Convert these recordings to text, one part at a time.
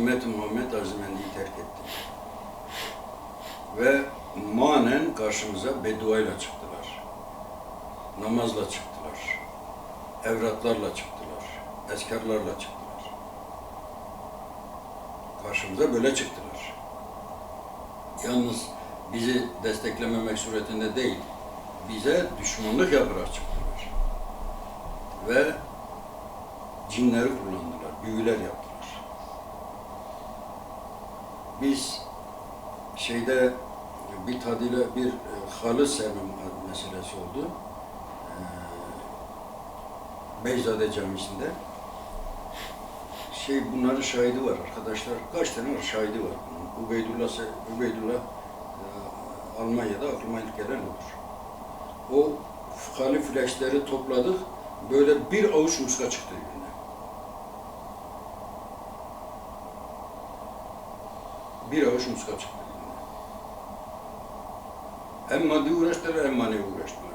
Ümmet-i Muhammed Azimendi'yi terk etti. Ve manen karşımıza bedduayla çıktılar. Namazla çıktılar. Evratlarla çıktılar. Eskarlarla çıktılar. Karşımıza böyle çıktılar. Yalnız bizi desteklememek suretinde değil, bize düşmanlık yaparak çıktılar. Ve cinleri kullandılar, büyüler yaptılar. Biz şeyde bir tadıyla bir e, halı sevme meselesi oldu. Ee, Beyzade Camisi'nde. Şey bunların şahidi var arkadaşlar. Kaç tane var şahidi var. Ubeydullah, Ubeydullah e, Almanya'da aklıma ilk gelen odur. O fıkhalı flaşları topladık. Böyle bir avuç muska çıktı önüne. Bir avuç muska çıktı. Hem maddi uğraştılar hem manevi uğraştılar.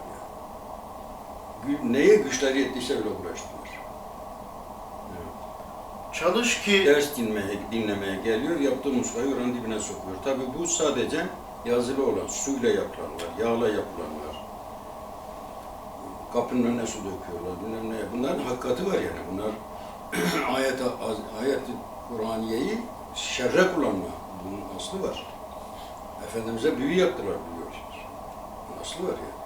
Yani. Neye güçleri yettiyse öyle uğraştılar. Evet. Çalış ki Ders dinlemeye, dinlemeye geliyor, yaptığı muskayı oranın dibine sokuyor. Tabii bu sadece yazılı olan, suyla yapılanlar, yağla yapılanlar. Kapının önüne su döküyorlar, bilmem ne. Bunların hakikati var yani. Bunlar ayet ayet-i Kur'aniyeyi şerre kullanma. Bunun aslı var. Efendimiz'e büyü yaptılar biliyorsunuz. Bunun aslı var yani.